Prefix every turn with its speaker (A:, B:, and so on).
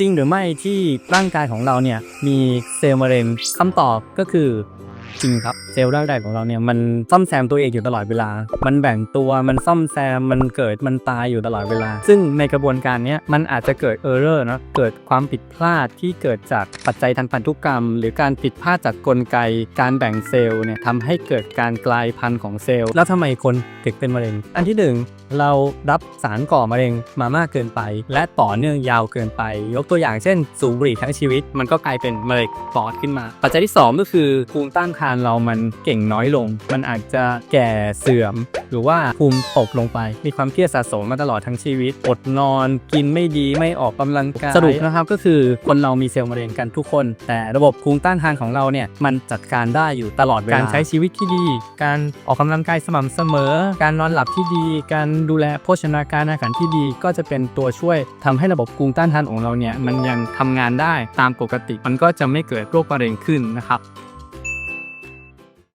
A: จริงหรือไม่ที่ร่างกายของเราเนี่ยมีเซลล์มะเร็งคำตอบก็คือ จริงครับเซลล์ร่างกายของเราเนี่ยมันซ่อมแซมตัวเองอยู่ตลอดเวลา มันแบ่งตัวมันซ่อมแซมมันเกิดมันตายอยู่ตลอดเวลา ซึ่งในกระบวนการเนี้ยมันอาจจะเกิดเออร์เรอร์นะเกิดความผิดพลาดที่เกิดจากปัจจัยทางพันธุกรรม หรือการผิดพลาดจากกลไก การแบ่งเซลล์เนี่ยทำให้เกิดการกลายพันธุ์ของเซลล์ แล้วทำไมคนถึงเป็นมะเร็ง อันที่หนึ่งเรารับสารก่อมะเร็งมามากเกินไป และต่อเนื่องยาวเกินไป ยกตัวอย่างเช่น สูบบุหรี่ทั้งชีวิต มันก็กลายเป็นมะเร็งปอดขึ้นมา ปัจจัยที่ 2 ก็คือภูมิต้านทานเรามันเก่งน้อยลง มันอาจจะแก่เสื่อม หรือว่าภูมิตกลงไป มีความเครียดสะสมมาตลอดทั้งชีวิต อดนอน กินไม่ดีไม่ออกกำลังกาย สรุปนะครับก็คือคนเรามีเซลล์มะเร็งกันทุกคน แต่ระบบภูมิต้านทานของเราเนี่ยมันจัดการได้อยู่ตลอดเวลา การใช้ชีวิตที่ดี การออกกำลังกายสม่ำเสมอ การนอนหลับที่ดี การดูแลโภชนาการอาหารที่ดี ก็จะเป็นตัวช่วยทำให้ระบบภูมิต้านทานของเราเนี่ยมันยังทำงานได้ตามปกติ มันก็จะไม่เกิดโรคมะเร็งขึ้นนะครับ